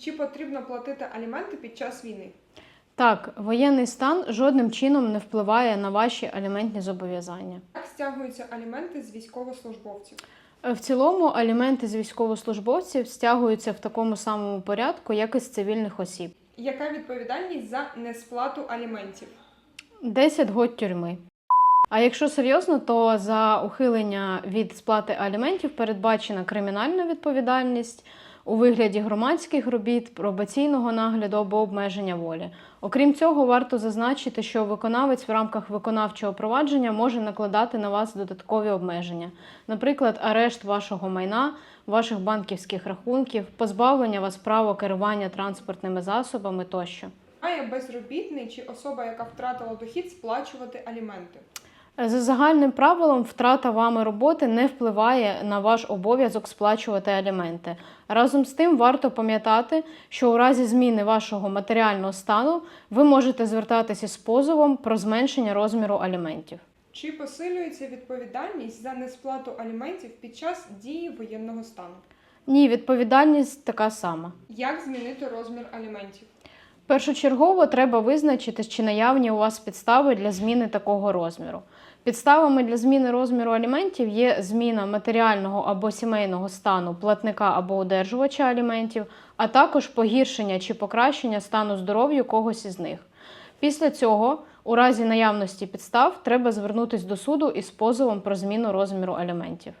Чи потрібно платити аліменти під час війни? Так, воєнний стан жодним чином не впливає на ваші аліментні зобов'язання. Як стягуються аліменти з військовослужбовців? Е, В цілому аліменти з військовослужбовців стягуються в такому самому порядку, як і з цивільних осіб. Яка відповідальність за несплату аліментів? 10 год тюрми. А якщо серйозно, то за ухилення від сплати аліментів передбачена кримінальна відповідальність у вигляді громадських робіт, пробаційного нагляду або обмеження волі. Окрім цього, варто зазначити, що виконавець в рамках виконавчого провадження може накладати на вас додаткові обмеження, наприклад, арешт вашого майна, ваших банківських рахунків, позбавлення вас права керування транспортними засобами тощо. Має безробітний чи особа, яка втратила дохід, сплачувати аліменти? За загальним правилом, втрата вами роботи не впливає на ваш обов'язок сплачувати аліменти. Разом з тим, варто пам'ятати, що у разі зміни вашого матеріального стану ви можете звертатися з позовом про зменшення розміру аліментів. Чи посилюється відповідальність за несплату аліментів під час дії воєнного стану? Ні, відповідальність така сама. Як змінити розмір аліментів? Першочергово треба визначити, чи наявні у вас підстави для зміни такого розміру. Підставами для зміни розміру аліментів є зміна матеріального або сімейного стану платника або одержувача аліментів, а також погіршення чи покращення стану здоров'я когось із них. Після цього, у разі наявності підстав, треба звернутися до суду із позовом про зміну розміру аліментів.